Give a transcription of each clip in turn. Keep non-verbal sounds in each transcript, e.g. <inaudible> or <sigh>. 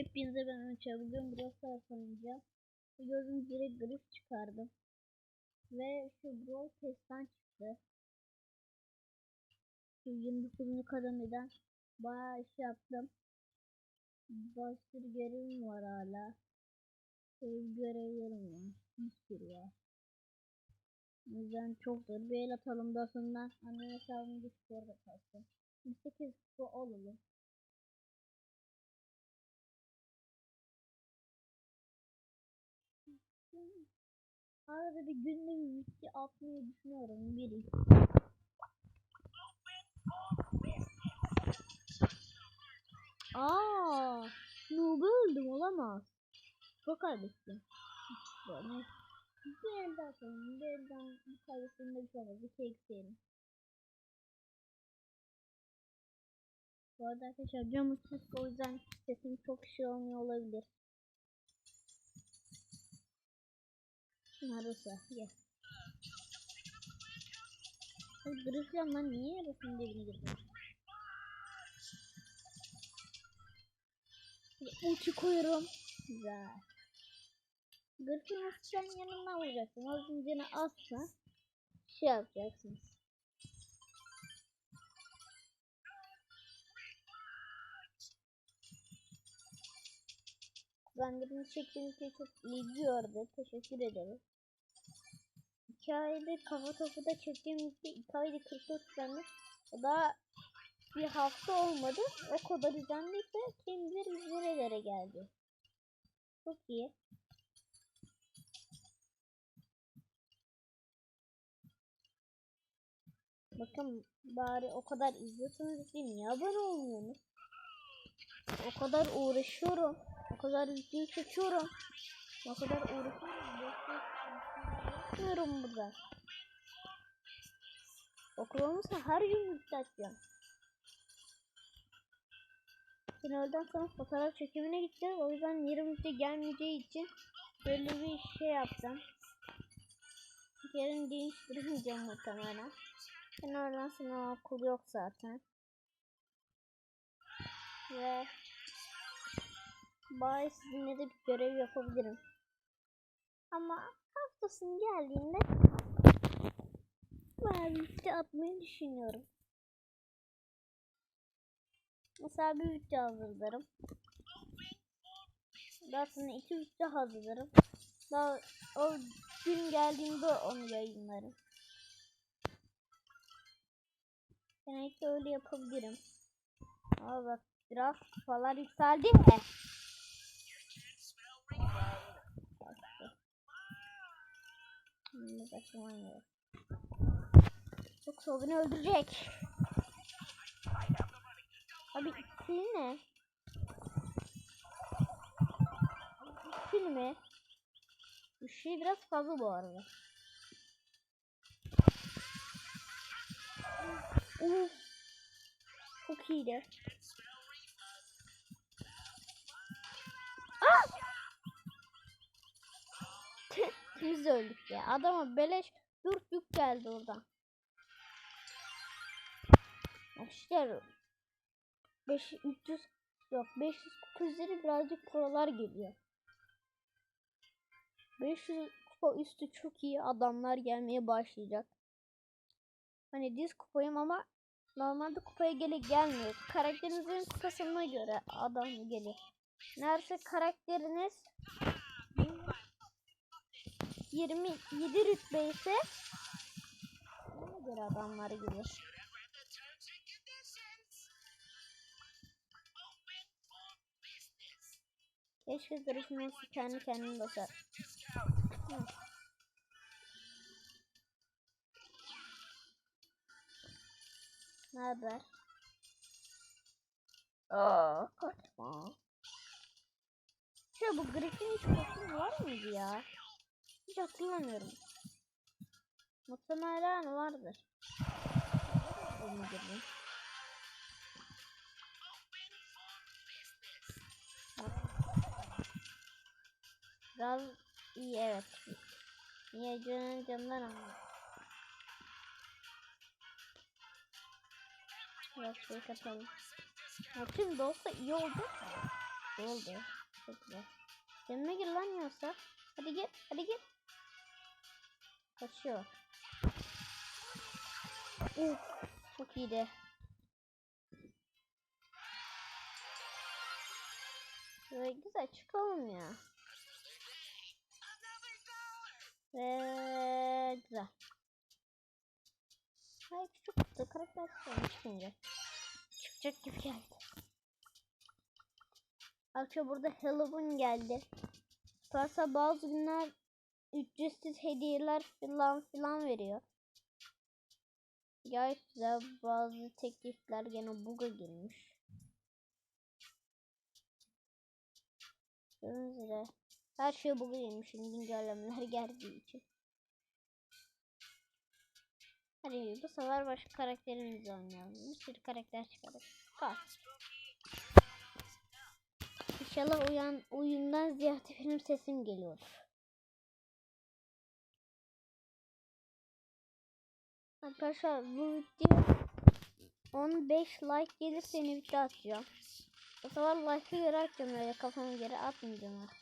Hepinize ben. Bugün Brawl Stars oynayacağım. Gördüğünüz gibi grif çıkardım. Ve şu Brawl Pass'ten çıktı. Şu 29. kademeden bayağı iş yaptım. Sürü görevim var hala. Bir görevlerim var. Bir sürü var. O yüzden çok zor. Bir el atalım da sonra annem hesabımı orada kalsın. 28 kupa olalım. Arada bir günde bir whisky atmayı düşünüyorum. Biri. Aa, Noob'u öldüm olamaz. Çok kaybettim. Böyle. Bir elden atalım. Bir elden bir kaybettiğimde bir şey olmaz. İki ekseğim. Bu arada arkadaşlar camı sık o yüzden sesim çok şey olmuyor olabilir. Naruto gel. Ay Griflem lan niye yarısının dibine girdin? Ya, Ulti koyuyorum. Güzel. Griflem asacağım yanından vuracaksın. O zincirine asla şey yapacaksınız. Benlerini çektiğiniz çok ilgi gördü. Teşekkür ederim. Hikayede kafa topu da çektiğimizde hikayede 44 tane. O da bir hafta olmadı. O kadar izlendiyse kim bilir nerelere geldi. Çok iyi. Bakın bari o kadar izliyorsunuz değil mi? Niye abone olmuyorsunuz? O kadar uğraşıyorum. O kadar video çekiyorum. O kadar uğraşıyorum. Yapıyorum burada. Okul her gün video açacağım. Finalden sonra fotoğraf çekimine gideceğiz. O yüzden video gelmeyeceği için böyle bir şey yaptım. Yarın değiştirmeyeceğim muhtemelen. Finalden sonra okul yok zaten. Ve bari sizinle de bir görev yapabilirim. Ama haftasının geldiğinde bir video atmayı düşünüyorum. Mesela bir video hazırlarım. Daha sonra iki video hazırlarım. Daha o gün geldiğinde onu yayınlarım. Genellikle öyle yapabilirim. Ama bak biraz kafalar yükseldi mi? Şimdi başlamayın. Yoksa o beni öldürecek. Abi ikili ne? İkili mi? Bu şey biraz fazla bu arada. Uf. Çok iyiydi. De öldük ya. Adama beleş dört yük geldi oradan. İşte 5 300 yok 500 kupa birazcık paralar geliyor. 500 kupa üstü çok iyi adamlar gelmeye başlayacak. Hani diz kupayım ama normalde kupaya gele gelmiyor. Karakterinizin kupasına göre adam gelir. Nerede karakteriniz 27 rütbe ise ona göre adamlar gelir. Keşke zırhımı kendi kendine basar. Hı. Ne haber? Aa, kaçma. Ya bu Griffin hiç kostüm var mıydı ya? Hiç hatırlamıyorum. Muhtemelen vardır. Onu girdim. Biraz iyi evet. Niye canın canından ama. Biraz şey katalım. Ya şimdi olsa iyi oldu. oldu. Çok güzel. Yanına gir lan yoksa. Hadi gir. Hadi gir. Kaçıyor. Uf, çok iyiydi. Böyle güzel çıkalım ya. Ve güzel. Hayır küçük kutu karakter çıkınca. Çıkacak gibi geldi. Akşam burada Halloween geldi. Varsa bazı günler ücretsiz hediyeler falan filan veriyor. Gayet güzel bazı teklifler gene buga girmiş. Gördüğünüz üzere her şey buga girmiş şimdi güncellemeler <laughs> geldiği için. Hadi bu sefer başka karakterimizi oynayalım. Bir sürü karakter çıkardık. Kal. İnşallah uyan, oyundan ziyade benim sesim geliyor. Arkadaşlar bu video 15 like gelirse yeni video atacağım. O sefer like'ı göre öyle kafama göre atmayacağım artık.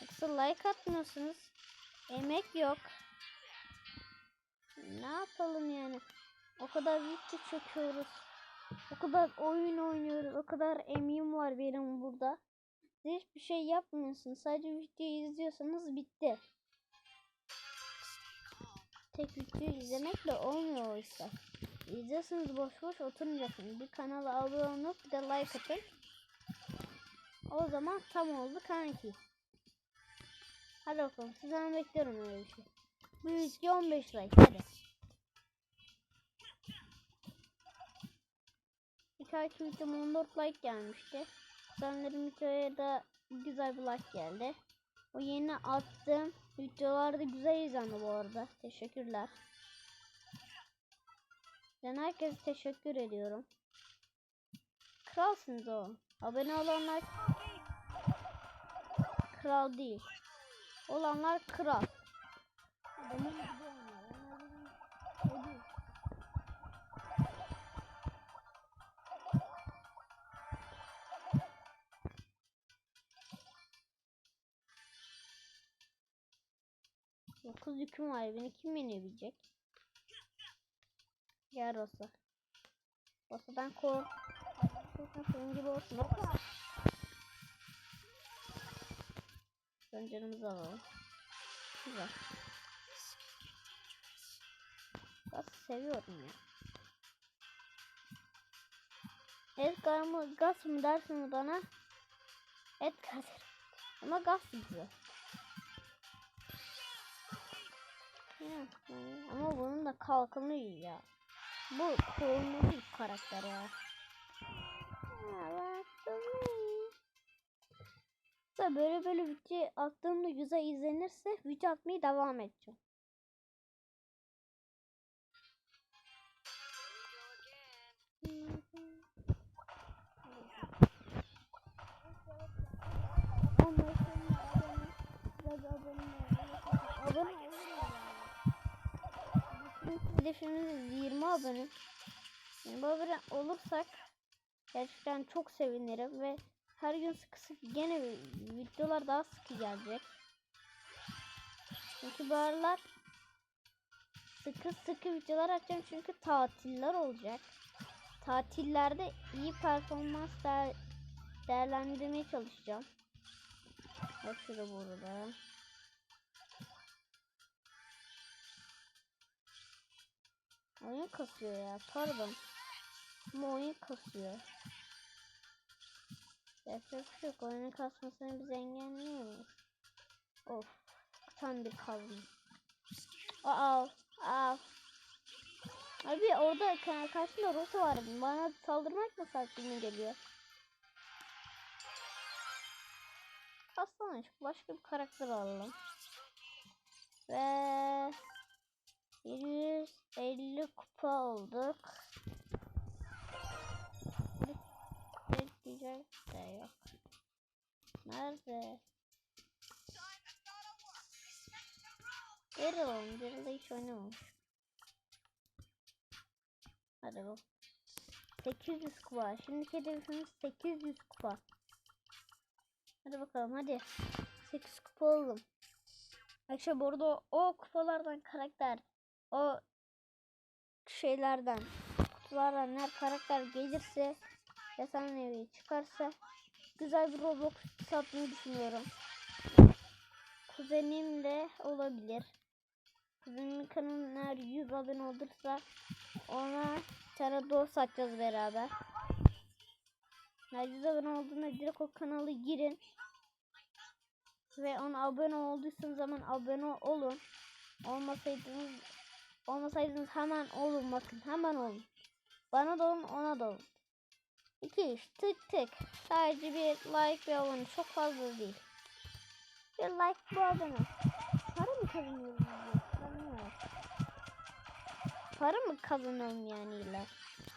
Yoksa like atmıyorsunuz. Emek yok. Ne yapalım yani? O kadar video çekiyoruz. O kadar oyun oynuyoruz. O kadar emeğim var benim burada. Siz hiçbir şey yapmıyorsunuz. Sadece videoyu izliyorsanız bitti. Tek videoyu izlemekle olmuyor o işler. İzliyorsunuz boş boş oturmayacaksınız. Bir kanala abone olup bir de like atın. O zaman tam oldu kanki. Hadi bakalım sizden bekliyorum öyle bir şey. Bu video 15 like hadi. İlk videom 14 like gelmişti. Sanırım videoya da güzel bir like geldi. O yeni attığım videolarda güzel izlendi bu arada. Teşekkürler. Ben herkese teşekkür ediyorum. Kralsınız o. Abone olanlar kral değil. Olanlar kral. Benim 9 yüküm var. Beni kim yenebilecek? Gel Rosa. Rosa'dan kork. Rosa senin gibi olsun. Rosa. Ben canımızı alalım. Güzel. Gaz seviyorum ya. Edgar mı gaz mı dersin bana? Edgar. Ama gaz güzel. Ama bunun da kalkanı iyi ya. Bu korunmalı bir karakter ya. Da böyle böyle video attığımda güzel izlenirse video atmayı devam edeceğim. Hedefimiz 20 abone. 20 abone olursak gerçekten çok sevinirim ve her gün sıkı sıkı gene videolar daha sıkı gelecek. Çünkü bu aralar sıkı sıkı videolar açacağım çünkü tatiller olacak. Tatillerde iyi performans değer değerlendirmeye çalışacağım. Bak burada. Oyun kasıyor ya pardon. Ama oyun kasıyor. Yapacak bir şey yok. Oyunun kasmasını biz engelleyemeyiz. Of. Tam bir kazma. Aa. Aa. Abi orada ka- karşımda Rosa var. Bana saldırmak mı saklığına geliyor? Kaslanmış. Başka bir karakter alalım. Ve 150 kupa olduk. Ne diyecek de yok. Nerede? Daryl, Daryl'da hiç oynamamış. Hadi bak. 800 kupa. Şimdiki hedefimiz 800 kupa. Hadi bakalım hadi. 8 kupa oldum. Arkadaşlar bu arada o, o kupalardan karakter o şeylerden kutulardan her karakter gelirse yasan evi çıkarsa güzel bir Roblox satmayı düşünüyorum. Kuzenimle olabilir. Kuzenimin kanalına eğer 100 abone olursa ona dost satacağız beraber. 100 abone olduğunda direkt o kanala girin. Ve ona abone olduysanız zaman abone olun. Olmasaydınız olmasaydınız hemen olun bakın hemen olun. Bana da olun ona da olun. 2 3 tık tık. Sadece bir like ve abone çok fazla değil. Bir like bu abone. Para mı? Bilmiyorum. Para mı kazanıyorum yani illa?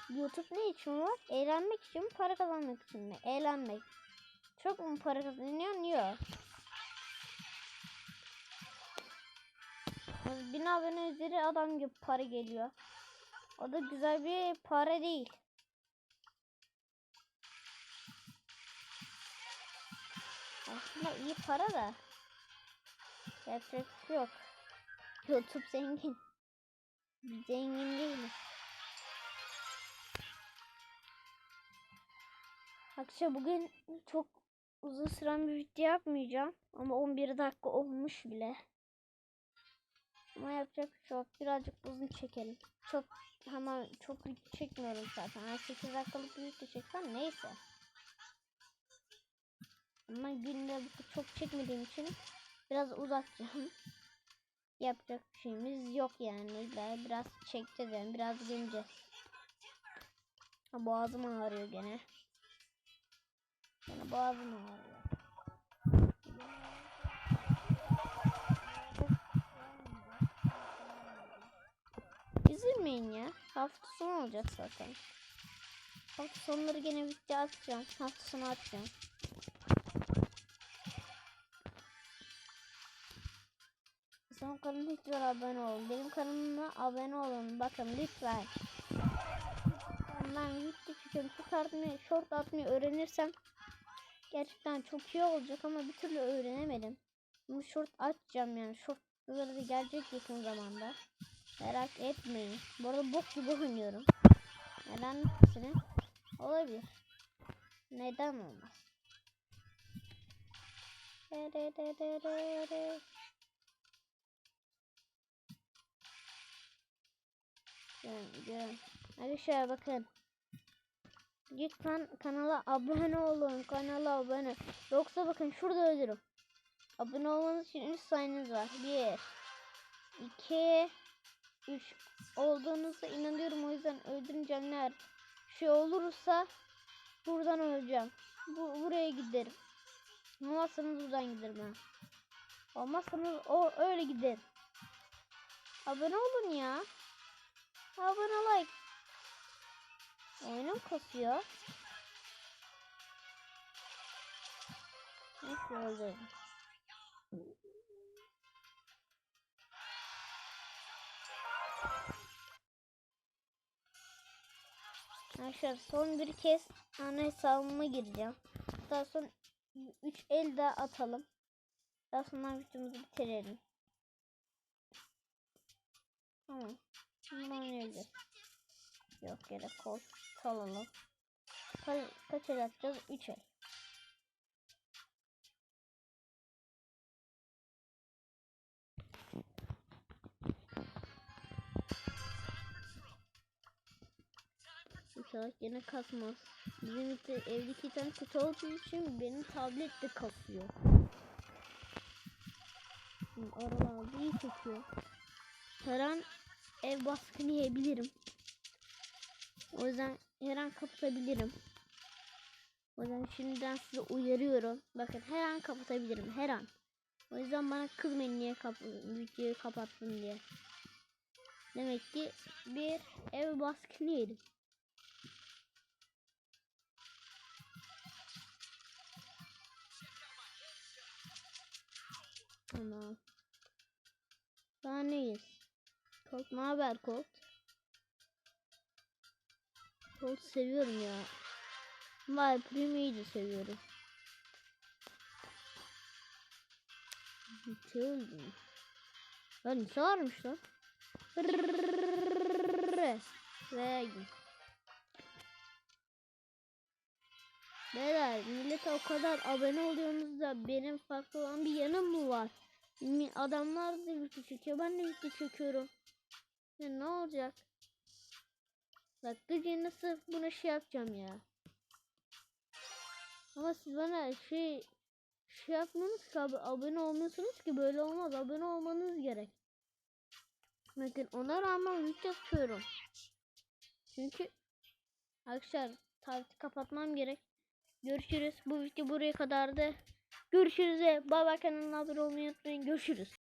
YouTube ne için var? Eğlenmek için mi? Para kazanmak için mi? Eğlenmek. Çok mu para kazanıyor? Yok. Bin abone üzeri adam gibi para geliyor. O da güzel bir para değil. Aslında iyi para da. Yapacak şey yok. YouTube zengin. Biz zengin değiliz. Arkadaşlar bugün çok uzun süren bir video yapmayacağım. Ama 11 dakika olmuş bile. Ama yapacak bir şey yok. Birazcık uzun çekelim. Çok hemen çok çekmiyorum zaten. Yani 8 dakikalık bir video çeksem neyse. Ama günde çok çekmediğim için biraz uzatacağım. <laughs> Yapacak bir şeyimiz yok yani. Biraz çekeceğiz. Biraz geleceğiz. Boğazım ağrıyor gene. Gene boğazım ağrıyor. Üzülmeyin ya. Hafta sonu olacak zaten. Hafta sonları gene video atacağım. Hafta sonu atacağım. Son kanalıma lütfen abone olun. Benim kanalıma abone olun. Bakın lütfen. Ben çekiyorum. Short atmayı, short atmayı öğrenirsem gerçekten çok iyi olacak ama bir türlü öğrenemedim. Bunu short atacağım yani. Short da gelecek yakın zamanda. Merak etmeyin. Bu arada bok gibi oynuyorum. Neden misiniz? Olabilir. Neden olmaz? Görün, görün. Arkadaşlar bakın. Lütfen kanala abone olun. Kanala abone. Yoksa bakın şurada ölürüm. Abone olmanız için 3 saniyeniz var. 1 2 3 olduğunuza inanıyorum. O yüzden öldüreceğim. Eğer şey olursa buradan öleceğim. Bu, buraya giderim. Olmazsanız buradan giderim ben. Olmazsanız o öyle gider. Abone olun ya. Abone like. Oyunum kasıyor. Neyse öldürdüm. Arkadaşlar son bir kez ana hesabıma gireceğim. Daha sonra 3 el daha atalım. Daha sonra videomuzu bitirelim. Tamam. Şimdi oynayabiliriz. Yok gerek kol alalım. Ka kaç el atacağız? 3 el. İnşallah yine kasmaz. Bizim evde evde iki tane kutu olduğu için benim tablet de kasıyor. Aralarda iyi çekiyor. Her an ev baskını yiyebilirim. O yüzden her an kapatabilirim. O yüzden şimdiden size uyarıyorum. Bakın her an kapatabilirim. Her an. O yüzden bana kızmayın niye kap videoyu kapattın diye. Demek ki bir ev baskını yedim. Tamam. Daha neyiz? Colt ne haber Colt? Colt seviyorum ya. Prime'yi de seviyorum. Öldü. Lan nite varmış lan. Ve Beyler millete o kadar abone oluyorsunuz da benim farklı olan bir yanım mı var? Adamlar da video çekiyor ben de video çekiyorum. Ya ne olacak? Bak gıcığını sırf buna şey yapacağım ya. Ama siz bana şey şey yapmıyorsunuz ki ab- abone olmuyorsunuz ki böyle olmaz abone olmanız gerek. Bakın ona rağmen video atıyorum. Çünkü arkadaşlar tabii kapatmam gerek. Görüşürüz. Bu video buraya kadardı. Görüşürüz. Bay bay kanalına abone olmayı unutmayın. Görüşürüz.